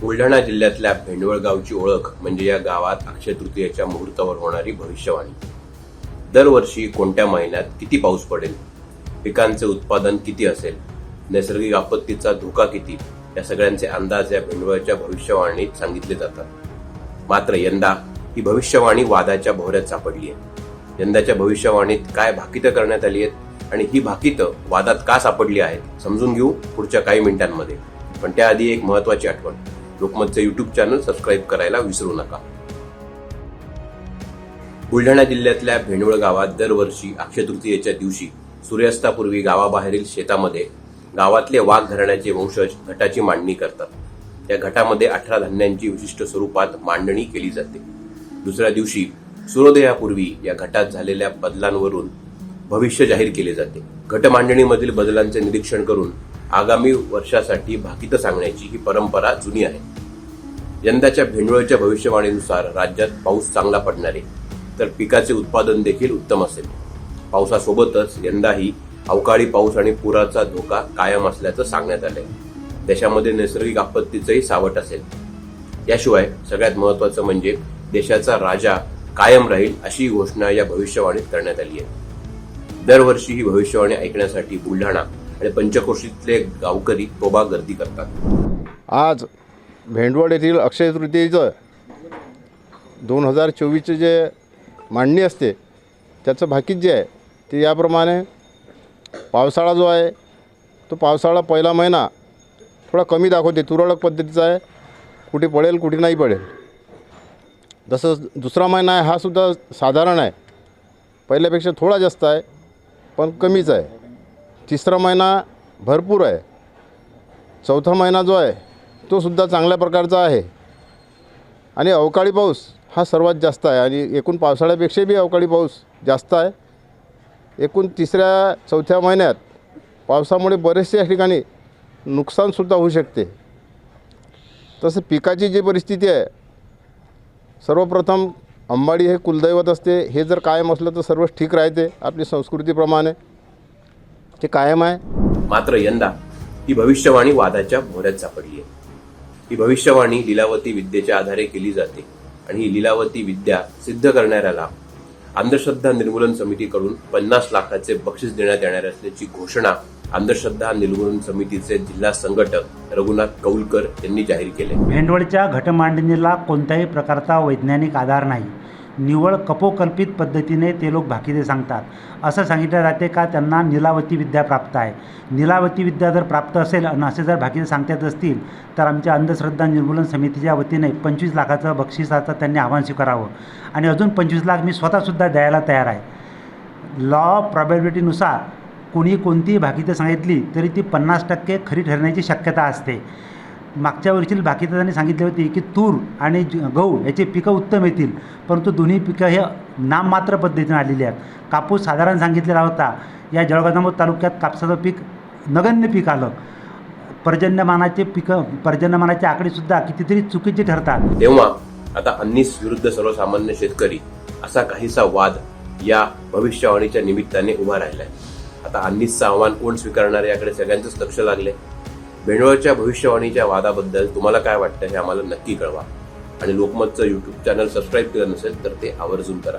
बुलढाणा जिल्ह्यातल्या भेंडवळ गावची ओळख म्हणजे या गावात अक्षय तृतीयेच्या मुहूर्तावर होणारी भविष्यवाणी. दरवर्षी कोणत्या महिन्यात किती पाऊस पडेल? पिकांचे उत्पादन किती असेल? नैसर्गिक आपत्तीचा धोका किती? या सगळ्यांचे अंदाज या भेंडवळच्या भविष्यवाणीत सांगितले जातात. मात्र यंदा ही भविष्यवाणी वादाच्या भोवऱ्यात सापडली आहे यंदाच्या भविष्यवाणीत काय भाकितं करण्यात आली आहेत आणि ही भाकितं वादात का सापडली आहेत समजून घेऊ पुढच्या काही मिनिटांमध्ये. पण त्याआधी एक महत्वाची आठवण. लोकमतचं युट्यूब चॅनल सबस्क्राईब करायला विसरू नका. बुलढाणा जिल्ह्यातल्या भेंडवळ गावात दरवर्षी अक्षय तृतीयेच्या दिवशी सूर्यास्तापूर्वी गावाबाहेरील शेतामध्ये गावातले वाघ घराण्याचे वंशज घटाची मांडणी करतात. या घटामध्ये अठरा धान्यांची विशिष्ट स्वरूपात मांडणी केली जाते. दुसऱ्या दिवशी सूर्योदयापूर्वी या घटात झालेल्या बदलांवरून भविष्य जाहीर केले जाते. घट मांडणीमधील बदलांचे निरीक्षण करून आगामी वर्षासाठी भाकितं सांगण्याची ही परंपरा जुनी आहे. यंदाच्या भेंडवळच्या भविष्यवाणीनुसार राज्यात पाऊस चांगला पडणार आहे तर पिकाचे उत्पादन देखील उत्तम असेल. पावसासोबतच यंदाही अवकाळी पाऊस आणि पुराचा धोका कायम असल्याचं सांगण्यात आलंय. देशामध्ये नैसर्गिक आपत्तीचंही सावट असेल. याशिवाय सगळ्यात महत्वाचं म्हणजे देशाचा राजा कायम राहील अशी घोषणा या भविष्यवाणीत करण्यात आली आहे दरवर्षी ही भविष्यवाणी ऐकण्यासाठी बुलढाणा आणि पंचक्रोशीतले गावकरी तोबा गर्दी करतात. आज भेंडवड येथील अक्षय तृतीयेचं दोन हजार चोवीसचे जे मांडणी असते त्याचं भाकीत जे आहे ते याप्रमाणे पावसाळा जो आहे तो पावसाळा पहिला महिना थोडा कमी दाखवते. तुरळक पद्धतीचा आहे. कुठे पडेल कुठे नाही पडेल. जसं दुसरा महिना आहे हा सुद्धा साधारण आहे. पहिल्यापेक्षा थोडा जास्त आहे पण कमीच आहे. तिसरा महिना भरपूर आहे. चौथा महिना जो आहे तो सुद्धा चांगल्या प्रकारचा आहे. आणि अवकाळी पाऊस हा सर्वात जास्त आहे. आणि एकूण पावसाळ्यापेक्षा बी अवकाळी पाऊस जास्त आहे. एकूण तिसऱ्या चौथ्या महिन्यात पावसामुळे बरेचशा या ठिकाणी नुकसानसुद्धा होऊ शकते. तसं पिकाची जी परिस्थिती आहे सर्वप्रथम अंबाडी हे कुलदैवत असते. हे जर कायम असलं तर सर्वच ठीक राहते. आपली संस्कृतीप्रमाणे. ते कायम आहे. मात्र यंदा ही भविष्यवाणी वादाच्या भोऱ्यात सापडली आहे. ही भविष्यवाणी लिलावती विद्येच्या आधारे केली जाते आणि ही लिलावती विद्या सिद्ध करणाऱ्याला अंधश्रद्धा निर्मूलन समितीकडून पन्नास लाखाचे बक्षीस देण्यात येणार असल्याची घोषणा अंधश्रद्धा निर्मूलन समितीचे जिल्हा संघटक रघुनाथ कौलकर यांनी जाहीर केले भेंडवळच्या घटमांडणीला कोणत्याही प्रकारचा वैज्ञानिक आधार नाही. निव्वळ कपोकल्पित पद्धतीने ते लोक भाकीदे सांगतात. असं सांगितलं जाते का त्यांना निलावती विद्या प्राप्त आहे. निलावती विद्या जर प्राप्त असेल आणि असे जर भाकीदे सांगतात असतील तर आमच्या अंधश्रद्धा निर्मूलन समितीच्या वतीने पंचवीस लाखाचं बक्षिसाचं त्यांनी आव्हान स्वीकारावं. आणि अजून पंचवीस लाख मी स्वतःसुद्धा द्यायला तयार आहे. लॉ प्रॉबॅबिलिटीनुसार कोणी कोणतीही भाकितं सांगितली तरी ती पन्नास टक्के खरी ठरण्याची शक्यता असते. मागच्या वर्षील बाकीदारांनी सांगितले सांगितली होती की तूर आणि ज- गहू याचे पिकं उत्तम येतील परंतु दोन्ही पिकं हे नाममात्र पद्धतीने आलेली आहेत. कापूस साधारण सांगितलेला होता या जळगाव तालुक्यात कापसाचं पीक नगण्य पीक आलं. पर्जन्यमानाचे पिकं पर्जन्यमानाचे आकडेसुद्धा कितीतरी चुकीचे ठरतात. तेव्हा आता अन्नीस विरुद्ध सर्वसामान्य शेतकरी असा काहीसा वाद या भविष्यवाणीच्या निमित्ताने उभा राहिलाय. आता अन्नीसचं आव्हान कोण स्वीकारणार याकडे सगळ्यांचंच लक्ष लागलंय. भेंडवळच्या भविष्यवाणीच्या वादाबद्दल तुम्हाला काय वाटतं हे आम्हाला नक्की कळवा. आणि लोकमतचं यूट्यूब चॅनल सबस्क्राईब केलं नसेल तर ते आवर्जून करा.